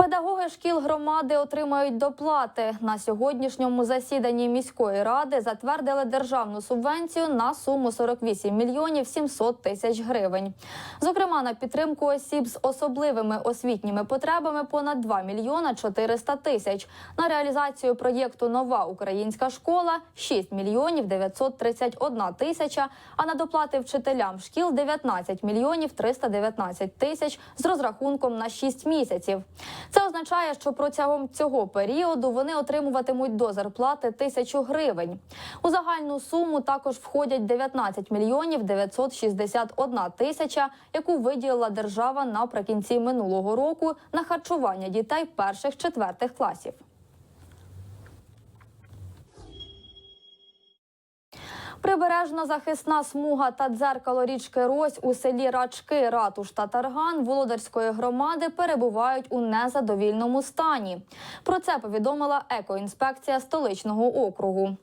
Педагоги шкіл громади отримають доплати. На сьогоднішньому засіданні міської ради затвердили державну субвенцію на суму 48 мільйонів 700 тисяч гривень. Зокрема, на підтримку осіб з особливими освітніми потребами понад 2 мільйона 400 тисяч. На реалізацію проєкту Нова українська школа 6 мільйонів 931 тисяча. А на доплати вчителям шкіл 19 мільйонів 319 тисяч з розрахунком на 6 місяців. Це означає, що протягом цього періоду вони отримуватимуть до зарплати тисячу гривень. У загальну суму також входять 19 мільйонів 961 тисяча, яку виділила держава наприкінці минулого року на харчування дітей перших четвертих класів. Прибережна захисна смуга та дзеркало річки Рось у селі Рачки, Ратуш та Тарган Володарської громади перебувають у незадовільному стані. Про це повідомила екоінспекція столичного округу.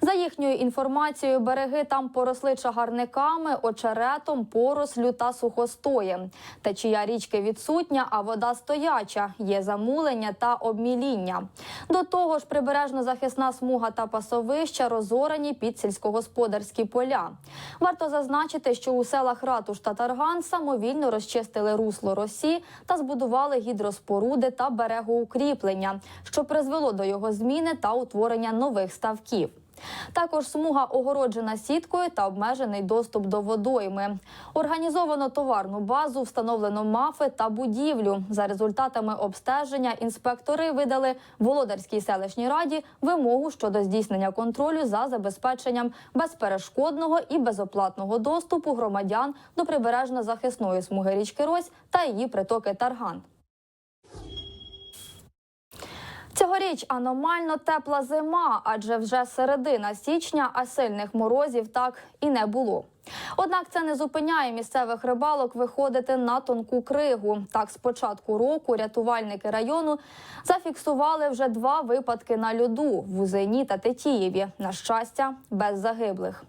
За їхньою інформацією, береги там поросли чагарниками, очеретом, порослю та сухостоєм. Течія річки відсутня, а вода стояча. Є замулення та обміління. До того ж, прибережно-захисна смуга та пасовища розорені під сільськогосподарські поля. Варто зазначити, що у селах Ратуш та Тарган самовільно розчистили русло росі та збудували гідроспоруди та берегоукріплення, що призвело до його зміни та утворення нових ставків. Також смуга огороджена сіткою та обмежений доступ до водойми. Організовано товарну базу, встановлено мафи та будівлю. За результатами обстеження інспектори видали Володарській селищній раді вимогу щодо здійснення контролю за забезпеченням безперешкодного і безоплатного доступу громадян до прибережно-захисної смуги річки Рось та її притоки Тарган. Цьогоріч аномально тепла зима, адже вже середина січня, а сильних морозів так і не було. Однак це не зупиняє місцевих рибалок виходити на тонку кригу. Так, з початку року рятувальники району зафіксували вже два випадки на льоду в Узині та Тетіїві. На щастя, без загиблих.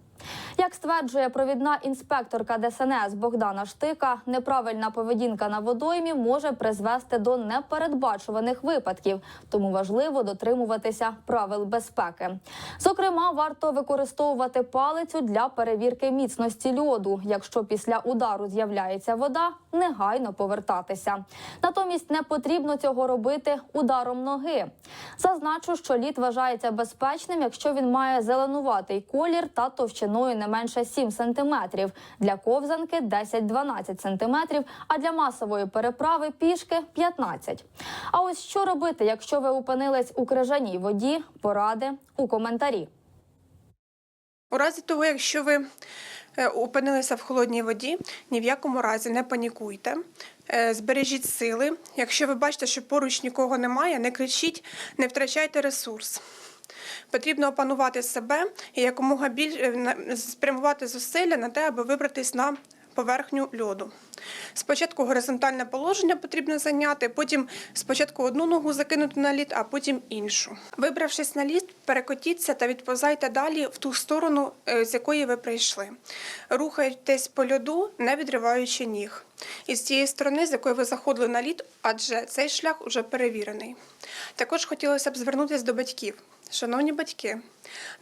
Як стверджує провідна інспекторка ДСНС Богдана Штика, неправильна поведінка на водоймі може призвести до непередбачуваних випадків, тому важливо дотримуватися правил безпеки. Зокрема, варто використовувати палицю для перевірки міцності льоду. Якщо після удару з'являється вода, негайно повертатися. Натомість не потрібно цього робити ударом ноги. Зазначу, що лід вважається безпечним, якщо він має зеленуватий колір та товщиною не менше 7 см. Для ковзанки 10-12 см, а для масової переправи пішки 15. А ось що робити, якщо ви опинились у крижаній воді? Поради у коментарі. У разі того, якщо ви е, опинилися в холодній воді, ні в якому разі не панікуйте, е, збережіть сили. Якщо ви бачите, що поруч нікого немає, не кричіть, не втрачайте ресурс. Потрібно опанувати себе і якомога більше спрямувати зусилля на те, аби вибратись на поверхню льоду. Спочатку горизонтальне положення потрібно зайняти, потім спочатку одну ногу закинути на лід, а потім іншу. Вибравшись на лід, перекотіться та відповзайте далі в ту сторону, е, з якої ви прийшли. Рухайтесь по льоду, не відриваючи ніг. І з тієї сторони, з якої ви заходили на лід, адже цей шлях вже перевірений. Також хотілося б звернутися до батьків. Шановні батьки,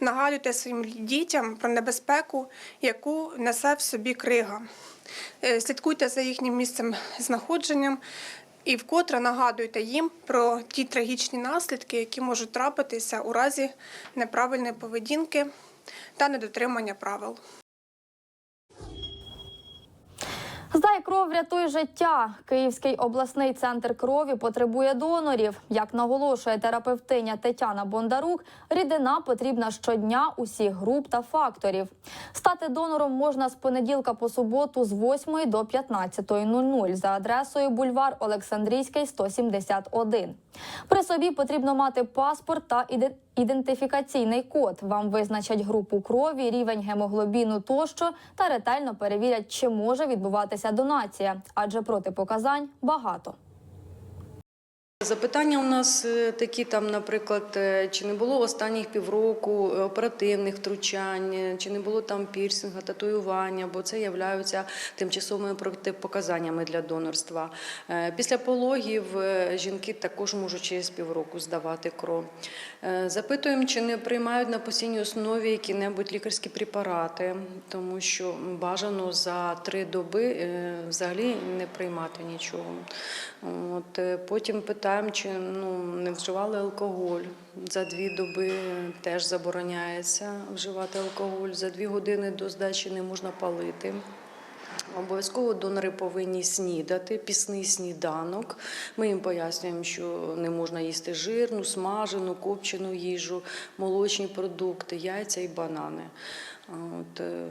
нагадуйте своїм дітям про небезпеку, яку несе в собі крига. Е, Слідкуйте за їхнім місцем знаходженням і вкотре нагадуйте їм про ті трагічні наслідки, які можуть трапитися у разі неправильної поведінки та недотримання правил. Здай кров, рятуй життя. Київський обласний центр крові потребує донорів. Як наголошує терапевтиня Тетяна Бондарук, рідина потрібна щодня усіх груп та факторів. Стати донором можна з понеділка по суботу з 8 до 15.00 за адресою бульвар Олександрійський, 171. При собі потрібно мати паспорт та іде- ідентифікаційний код. Вам визначать групу крові, рівень гемоглобіну тощо та ретельно перевірять, чи може відбуватися донація, адже протипоказань багато. Запитання у нас е, такі там, наприклад, е, чи не було останніх півроку е, оперативних втручань, чи не було там пірсинга, татуювання, бо це являються тимчасовими протипоказаннями для донорства. Після пологів жінки також можуть через півроку здавати кров. Запитуємо, чи не приймають на постійній основі які-небудь лікарські препарати, тому що бажано за три доби взагалі не приймати нічого. От, потім питаємо, чи ну, не вживали алкоголь. За дві доби теж забороняється вживати алкоголь. За дві години до здачі не можна палити. Обов'язково донори повинні снідати, пісний сніданок. Ми їм пояснюємо, що не можна їсти жирну, смажену, копчену їжу, молочні продукти, яйця і банани. От, е,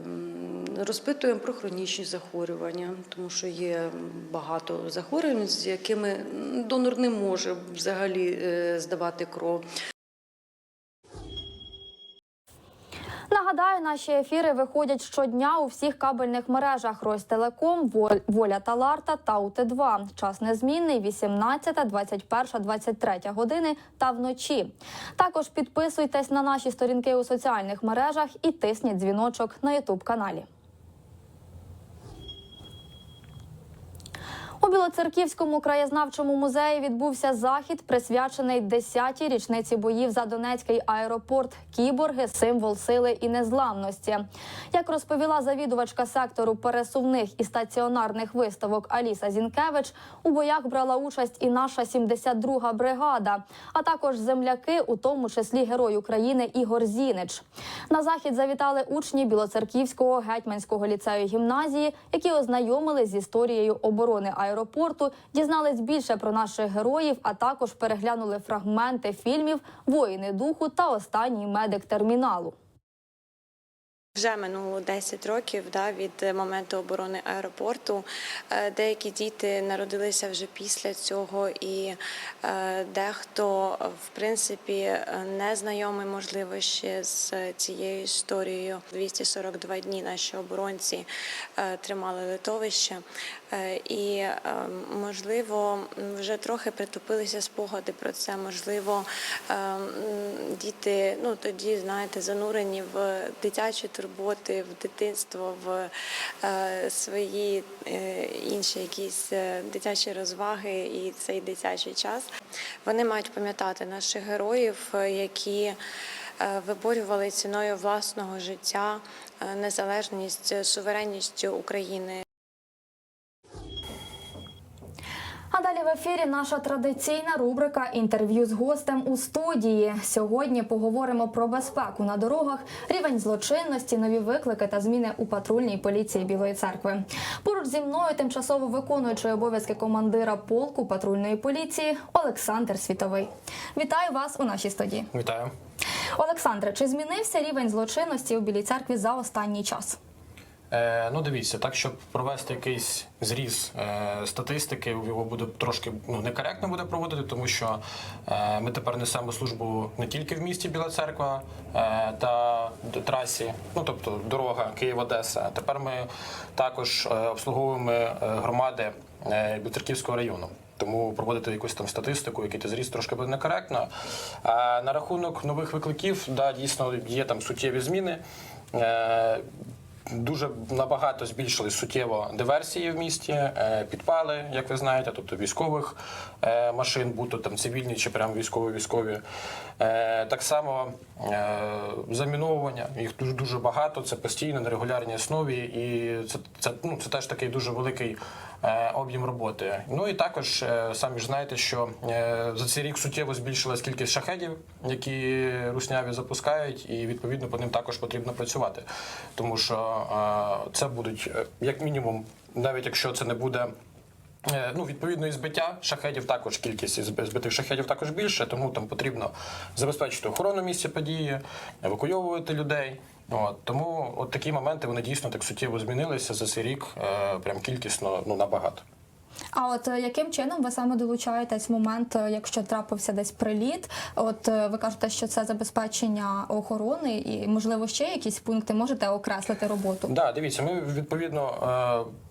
розпитуємо про хронічні захворювання, тому що є багато захворювань, з якими донор не може взагалі е, здавати кров. Нагадаю, наші ефіри виходять щодня у всіх кабельних мережах Ростелеком, Воля та Ларта та УТ2. Час незмінний 18, 21, 23 години та вночі. Також підписуйтесь на наші сторінки у соціальних мережах і тисніть дзвіночок на Ютуб каналі. У Білоцерківському краєзнавчому музеї відбувся захід, присвячений 10-й річниці боїв за Донецький аеропорт. Кіборги символ сили і незламності. Як розповіла завідувачка сектору пересувних і стаціонарних виставок Аліса Зінкевич, у боях брала участь і наша 72-га бригада, а також земляки, у тому числі герой України Ігор Зінич. На захід завітали учні Білоцерківського гетьманського ліцею гімназії, які ознайомились з історією оборони аеропорту, дізнались більше про наших героїв, а також переглянули фрагменти фільмів Воїни духу та останній медик терміналу. Вже минуло 10 років да, від моменту оборони аеропорту. Е, Деякі діти народилися вже після цього, і е, дехто, в принципі, не знайомий, можливо, ще з цією історією. 242 дні наші оборонці е, тримали литовище. Е, І, е, можливо, вже трохи притупилися спогади про це. Можливо, е, діти ну тоді, знаєте, занурені в дитячі турботи, в дитинство, в свої інші якісь дитячі розваги і цей дитячий час. Вони мають пам'ятати наших героїв, які виборювали ціною власного життя незалежність, суверенність України. Ефірі наша традиційна рубрика інтерв'ю з гостем у студії. Сьогодні поговоримо про безпеку на дорогах, рівень злочинності, нові виклики та зміни у патрульній поліції Білої церкви. Поруч зі мною тимчасово виконуючий обов'язки командира полку патрульної поліції Олександр Світовий. Вітаю вас у нашій студії. Вітаю. Олександре, чи змінився рівень злочинності у Білій церкві за останній час? Е, ну, дивіться, так щоб провести якийсь зріз е, статистики, його буде трошки ну, некоректно буде проводити, тому що е, ми тепер несемо службу не тільки в місті Біла Церква та трасі, ну тобто дорога Київ-Одеса. Тепер ми також обслуговуємо громади Білоцерківського району. Тому проводити якусь там статистику, який ти зріс, трошки буде некоректно. А на рахунок нових викликів, да, дійсно є там суттєві зміни. Дуже набагато збільшили суттєво диверсії в місті, е, підпали, як ви знаєте, тобто військових е, машин, будь-то там цивільні чи прямо військові-військові. Е, Так само заміновування, їх дуже дуже багато, це постійно на регулярній основі, і це, це, ну, це теж такий дуже великий об'єм роботи. Ну і також е, самі ж знаєте, що е, за цей рік суттєво збільшилась кількість шахедів, які русняві запускають, і відповідно по ним також потрібно працювати, тому що е, це будуть е, як мінімум, навіть якщо це не буде. Е, Ну, відповідно, і збиття шахедів також кількість зб- збитих шахедів також більше, тому там потрібно забезпечити охорону місця події, евакуйовувати людей. От, тому от такі моменти вони дійсно так суттєво змінилися за цей рік, е, прям кількісно ну набагато. А от е, яким чином ви саме долучаєтесь в момент, е, якщо трапився десь приліт? От е, ви кажете, що це забезпечення охорони і можливо ще якісь пункти можете окреслити роботу? Да, дивіться, ми відповідно,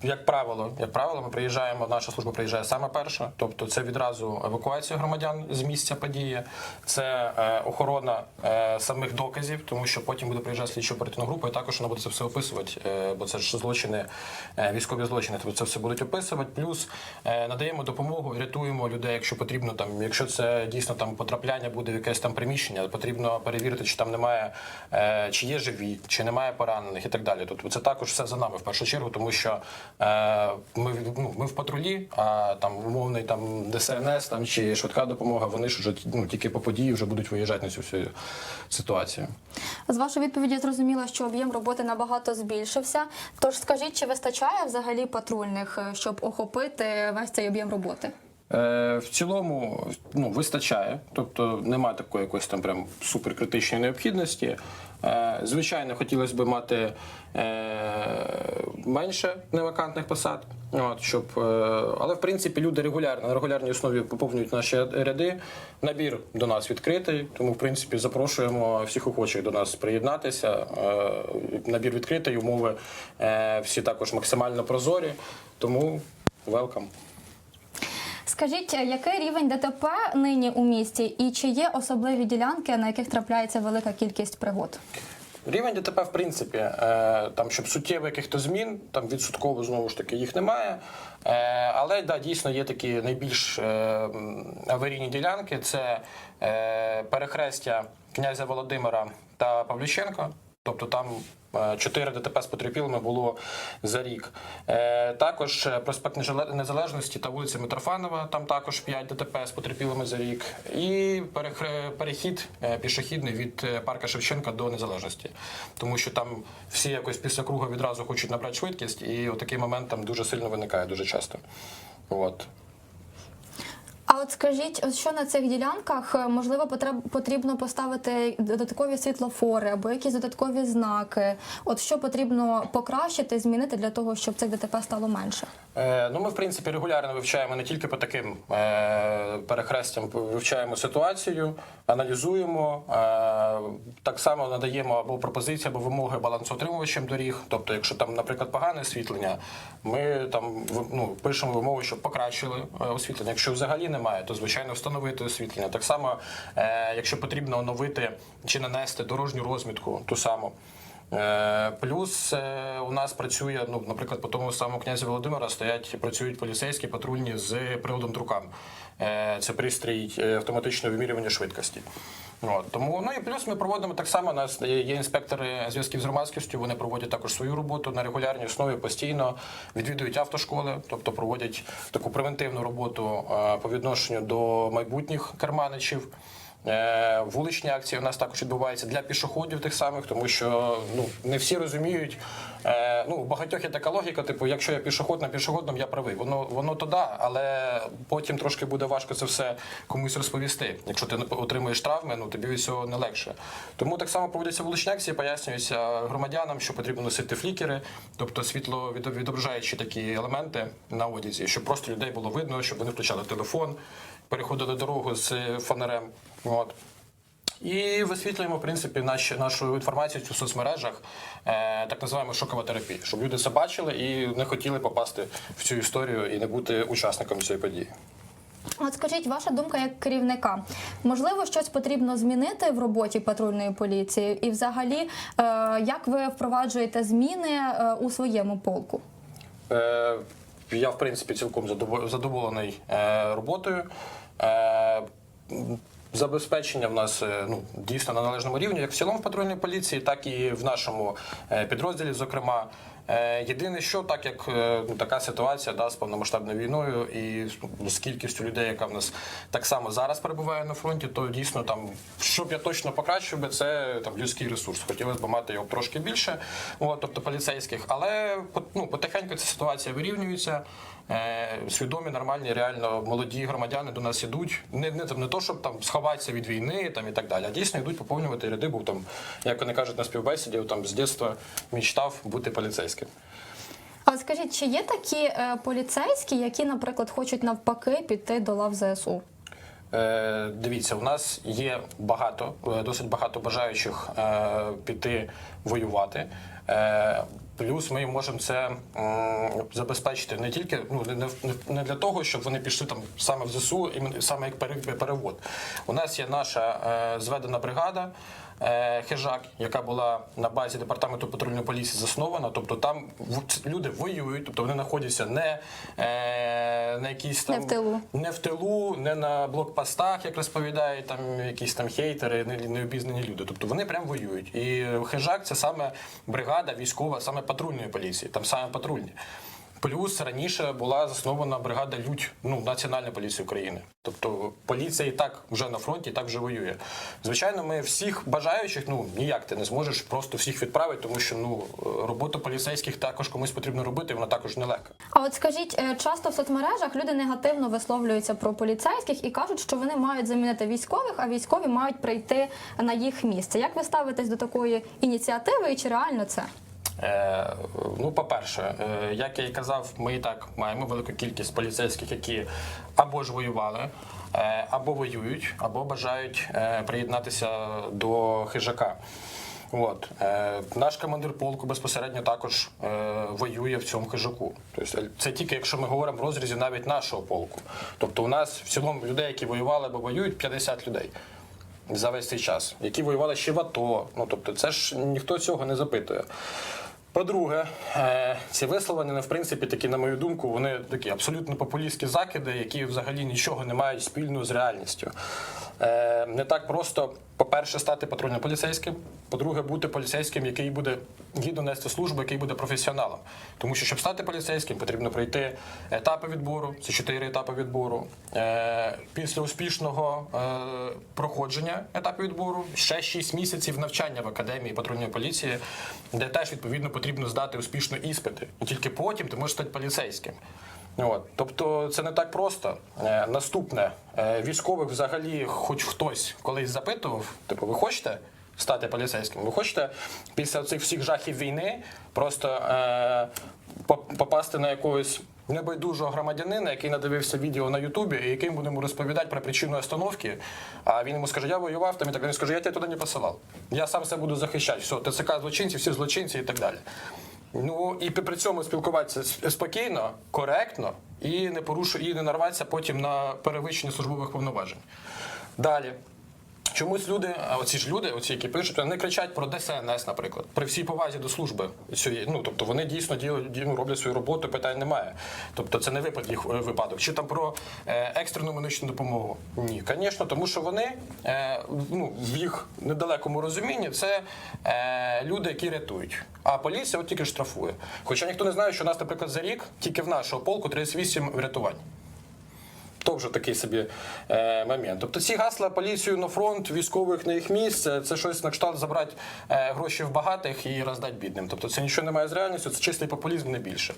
як правило, як правило, ми приїжджаємо. Наша служба приїжджає саме перша, тобто це відразу евакуація громадян з місця події, це охорона самих доказів, тому що потім буде приїжджати слідчо оперативна група, і також вона буде це все описувати, бо це ж злочини, військові злочини. Тобто це все будуть описувати. Плюс надаємо допомогу, рятуємо людей, якщо потрібно. Там, якщо це дійсно там потрапляння буде в якесь там приміщення, потрібно перевірити, чи там немає, е, чи є живі, чи немає поранених і так далі. Тобто це також все за нами в першу чергу, тому що е, ми, ну, ми в патрулі, а там умовний там ДСНС там чи швидка допомога, вони ж вже ну, тільки по події вже будуть виїжджати на цю всю ситуацію. З вашої відповіді зрозуміло, що об'єм роботи набагато збільшився. Тож скажіть, чи вистачає взагалі патрульних, е, щоб охопити весь цей об'єм роботи? Е, В цілому ну, вистачає, тобто немає такої якоїсь там прям суперкритичної необхідності. Е, Звичайно, хотілося б мати е, менше невакантних посад, от, щоб, але в принципі люди регулярно на регулярній основі поповнюють наші ряди. Набір до нас відкритий, тому в принципі запрошуємо всіх охочих до нас приєднатися. Набір відкритий, умови всі також максимально прозорі, тому welcome. Скажіть, е, який рівень ДТП нині у місті, і чи є особливі ділянки, на яких трапляється велика кількість пригод? Рівень ДТП, в принципі, е, там, щоб суттєвих якихось змін, там відсотково знову ж таки їх немає. Е, але да, дійсно є такі найбільш аварійні ділянки: це перехрестя князя Володимира та Павлюченка. Тобто там е, чотири ДТП з потерпілими було за рік. Е, Також е, проспект Незалежності та вулиця Митрофанова, там також 5 ДТП з потерпілими за рік. І перехід е, пішохідний від е, парка Шевченка до Незалежності. Тому що там всі якось після кругу відразу хочуть набрати швидкість, і отакий момент там дуже сильно виникає дуже часто. От. А от скажіть, от що на цих ділянках е, можливо потрібно поставити додаткові світлофори або якісь додаткові знаки? От що потрібно покращити, змінити для того, щоб цих ДТП стало менше? Е, ну, ми, в принципі, регулярно вивчаємо не тільки по таким е, перехрестям, вивчаємо ситуацію, аналізуємо. Е, так само надаємо або пропозиції, або вимоги балансоутримувачам доріг. Тобто, якщо там, наприклад, погане освітлення, ми там ну, пишемо вимови, щоб покращили е, освітлення. Якщо взагалі немає, то звичайно встановити освітлення. Так само, е, якщо потрібно оновити чи нанести дорожню розмітку, ту саму. Е, Плюс е, у нас працює, ну, наприклад, по тому самому князі Володимира стоять працюють поліцейські патрульні з приводом трукам. Е, Це пристрій е, автоматичного вимірювання швидкості. От, тому, ну і плюс ми проводимо так само. У нас є інспектори зв'язків з громадськістю. Вони проводять також свою роботу на регулярній основі постійно відвідують автошколи, тобто проводять таку превентивну роботу е, по відношенню до майбутніх керманичів. Е, Вуличні акції у нас також відбуваються для пішоходів тих самих, тому що ну не всі розуміють. Е, ну у багатьох є така логіка, типу, якщо я пішоход на пішохідному, я правий. Воно воно то да, але потім трошки буде важко це все комусь розповісти. Якщо ти отримуєш травми, ну тобі від цього не легше. Тому так само проводяться вуличні акції, пояснюються громадянам, що потрібно носити флікери, тобто світло від- відображаючі такі елементи на одязі, щоб просто людей було видно, щоб вони включали телефон, переходили дорогу з фонарем. От. І висвітлюємо в принципі наші, нашу інформацію в соцмережах, е, так називаємо шокова терапія, щоб люди це бачили і не хотіли попасти в цю історію і не бути учасником цієї події. От скажіть, ваша думка як керівника, можливо, щось потрібно змінити в роботі патрульної поліції, і взагалі, е, як ви впроваджуєте зміни е, у своєму полку? Е, я, в принципі, цілком задово- задоволений е, роботою. Е, Забезпечення в нас е, ну, дійсно на належному рівні, як в цілому в патрульній поліції, так і в нашому е, підрозділі, зокрема. Е, Єдине, що так як ну, така ситуація да, з повномасштабною війною і з- з кількістю людей, яка в нас так само зараз перебуває на фронті, то дійсно там, щоб я точно покращив би, це там людський ресурс. Хотілося б мати його трошки більше, от, тобто поліцейських. Але ну, потихеньку ця ситуація вирівнюється. Е, свідомі, нормальні, реально молоді громадяни до нас ідуть. Не, не, там, не то, щоб там сховатися від війни там, і так далі, а дійсно йдуть поповнювати ряди, бо там, як вони кажуть на співбесіді, там з дитинства мечтав бути поліцейським. А от скажіть, чи є такі е, поліцейські, які, наприклад, хочуть навпаки піти до лав ЗСУ? Е, дивіться, у нас є багато, е, досить багато бажаючих е, піти воювати. Е, плюс ми можемо це забезпечити не тільки ну не, не, для того, щоб вони пішли там саме в ЗСУ, саме як перевод. У нас є наша е, зведена бригада. Е, Хижак, яка була на базі департаменту патрульної поліції заснована, тобто там люди воюють, тобто вони знаходяться не е, на якійсь там Не в тилу. не в тилу, не на блокпостах, як розповідають там якісь там хейтери, не- необізнані люди. Тобто вони прям воюють. І хижак це саме бригада військова, саме патрульної поліції, там саме патрульні. Плюс раніше була заснована бригада Людь, ну Національна поліція України. Тобто поліція і так вже на фронті, і так вже воює. Звичайно, ми всіх бажаючих, ну ніяк ти не зможеш просто всіх відправити, тому що ну роботу поліцейських також комусь потрібно робити, вона також нелегка. А от скажіть, е, часто в соцмережах люди негативно висловлюються про поліцейських і кажуть, що вони мають замінити військових, а військові мають прийти на їх місце. Як ви ставитесь до такої ініціативи і чи реально це? Е, ну, по-перше, е, як я і казав, ми і так маємо велику кількість поліцейських, які або ж воювали, е, або воюють, або бажають приєднатися до хижака. От. Наш командир полку безпосередньо також воює в цьому хижаку. Тобто це тільки якщо ми говоримо в розрізі навіть нашого полку. Тобто у нас в цілому людей, які воювали або воюють, 50 людей за весь цей час, які воювали ще в АТО. Ну тобто, це ж ніхто цього не запитує. По-друге, е, ці висловлення, в принципі, такі, на мою думку, вони такі абсолютно популістські закиди, які взагалі нічого не мають спільного з реальністю. Е, Не так просто, по-перше, стати патрульним поліцейським, по-друге, бути поліцейським, який буде гідно нести службу, який буде професіоналом. Тому що, щоб стати поліцейським, потрібно пройти етапи відбору, це чотири етапи відбору. Е, Після успішного е, проходження етапу відбору ще 6 місяців навчання в академії патрульної поліції, де теж відповідно потрібно здати успішно іспити. І тільки потім ти можеш стати поліцейським. От. Тобто це не так просто. Е, наступне, е, військових взагалі, хоч хтось колись запитував, типу, ви хочете стати поліцейським? Ви хочете після цих всіх жахів війни просто е, попасти на якогось небайдужого громадянина, який надивився відео на Ютубі, і яким будемо розповідати про причину остановки, а він йому скаже, я воював там і так. Він скаже, я тебе туди не посилав. Я сам себе буду захищати. Все, ТЦК злочинці, всі злочинці і так далі. Ну і при цьому спілкуватися спокійно, коректно і не порушу, і не нарватися потім на перевищення службових повноважень. Далі. Чомусь люди, а оці ж люди, оці, які пишуть, вони кричать про ДСНС, наприклад, при всій повазі до служби. цієї. Ну тобто вони дійсно діють, ді- ну, роблять свою роботу, питань немає. Тобто це не випад їх е, випадок. Чи там про е, екстрену медичну допомогу? Ні, звісно, тому що вони е, ну, в їх недалекому розумінні це люди, які рятують. А поліція от тільки штрафує. Хоча ніхто не знає, що у нас, наприклад, за рік тільки в нашого полку 38 врятувань. То вже такий собі е, момент. Тобто ці гасла поліцію на фронт, військових на їх місце, це щось на кшталт забрати е, гроші в багатих і роздати бідним. Тобто це нічого не має з реальністю, це чистий популізм не більше.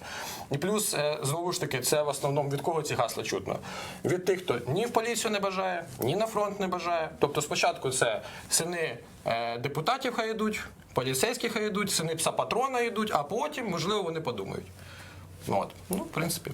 І плюс, е, знову ж таки, це в основному від кого ці гасла чутно? Від тих, хто ні в поліцію не бажає, ні на фронт не бажає. Тобто спочатку це сини е, депутатів хай йдуть, поліцейські хай йдуть, сини пса патрона йдуть, а потім, можливо, вони подумають. Ну, От. Ну, в принципі.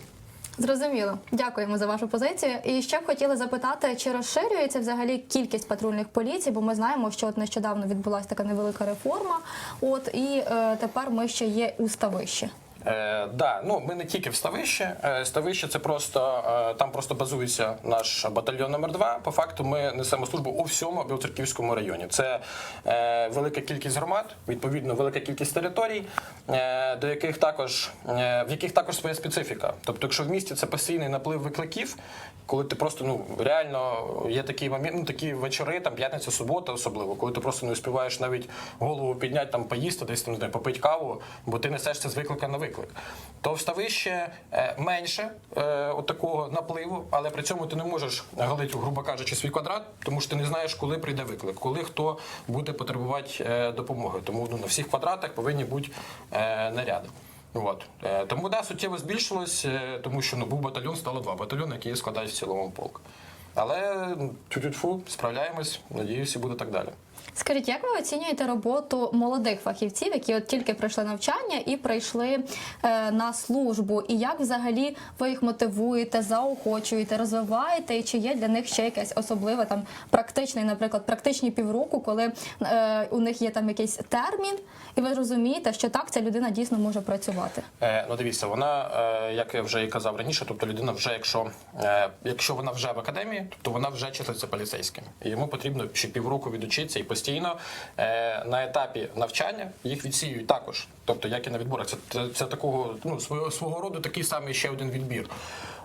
Зрозуміло, дякуємо за вашу позицію. І ще б хотіли запитати, чи розширюється взагалі кількість патрульних поліцій, бо ми знаємо, що от нещодавно відбулася така невелика реформа. От і е, тепер ми ще є у ставищі. Е, да, ну ми не тільки в ставище. Е, ставище це просто е, там просто базується наш батальйон номер 2 По факту, ми несемо службу у всьому Білоцерківському районі. Це е, велика кількість громад, відповідно, велика кількість територій, е, до яких також е, в яких також своя специфіка. Тобто, якщо в місті це постійний наплив викликів, коли ти просто ну реально є такий момент, ну такі вечори, там п'ятниця, субота, особливо, коли ти просто не успіваєш навіть голову підняти, там поїсти, десь там не знаю, попити каву, бо ти несеш це з виклика на виклик. То в ставище е, менше е, от такого напливу, але при цьому ти не можеш галити, грубо кажучи, свій квадрат, тому що ти не знаєш, коли прийде виклик, коли хто буде потребувати е, допомоги. Тому ну, на всіх квадратах повинні бути наряди. От. Тому да, суттєво збільшилось, тому що ну, був батальйон, стало два батальйони, які складають в цілому полк. Але тю-тю-тьфу, справляємось, надіюся, буде так далі. Скажіть, як ви оцінюєте роботу молодих фахівців, які от тільки пройшли навчання і прийшли е, на службу? І як взагалі ви їх мотивуєте, заохочуєте, розвиваєте? І чи є для них ще якесь особливе там практичний, наприклад, практичні півроку, коли е, у них є там якийсь термін, і ви розумієте, що так ця людина дійсно може працювати? Е, ну дивіться, вона, е, як я вже і казав раніше, тобто людина вже, якщо, е, якщо вона вже в академії, тобто вона вже числиться поліцейським. І йому потрібно ще півроку відучитися і постійно е, на етапі навчання їх відсіюють також. Тобто, як і на відборах, це, це, це такого ну, свого, свого роду такий самий ще один відбір.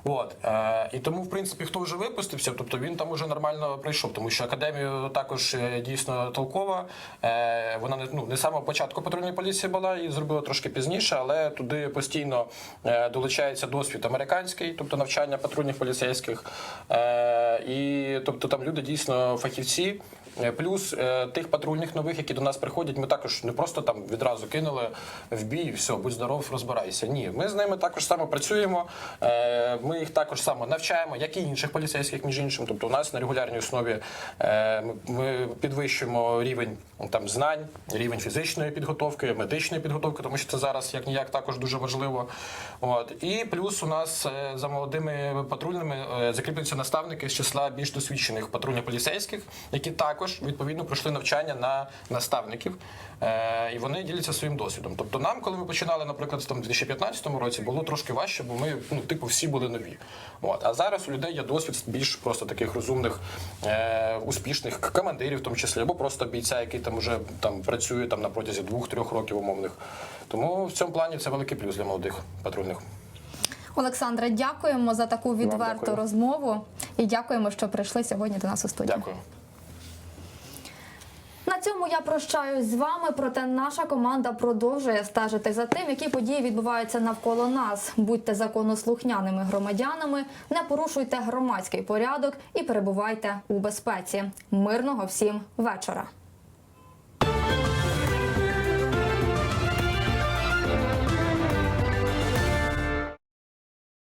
От е, і тому, в принципі, хто вже випустився, тобто він там уже нормально прийшов, тому що академія також е, дійсно толкова. Е, вона не ну не самого початку патрульної поліції була і зробила трошки пізніше, але туди постійно е, долучається досвід американський, тобто навчання патрульних поліцейських. Е, і тобто там люди дійсно фахівці. Е, Плюс е, тих патрульних нових, які до нас приходять, ми також не просто там відразу кинули в бій, все, будь здоров, розбирайся. Ні, ми з ними також само працюємо. Е, ми їх також само навчаємо, як і інших поліцейських, між іншим. Тобто, у нас на регулярній основі ми, підвищуємо рівень ну, там знань, рівень фізичної підготовки, медичної підготовки, тому що це зараз як ніяк також дуже важливо. От і плюс у нас за молодими патрульними закріплюються наставники з числа більш досвідчених патрульних поліцейських, які також відповідно пройшли навчання на наставників, е, і вони діляться своїм досвідом. Тобто, нам, коли ми починали, наприклад, там, в 2015 році, було трошки важче, бо ми ну, типу всі були нові. От а зараз у людей є досвід більш просто таких розумних, е, успішних командирів, в тому числі, або просто бійця, який там вже там працює там на протязі двох-трьох років умовних. Тому в цьому плані це великий плюс для молодих патрульних. Олександре, дякуємо за таку відверту розмову і дякуємо, що прийшли сьогодні до нас у студію. Дякую. На цьому я прощаюсь з вами. Проте наша команда продовжує стежити за тим, які події відбуваються навколо нас. Будьте законослухняними громадянами, не порушуйте громадський порядок і перебувайте у безпеці. Мирного всім вечора.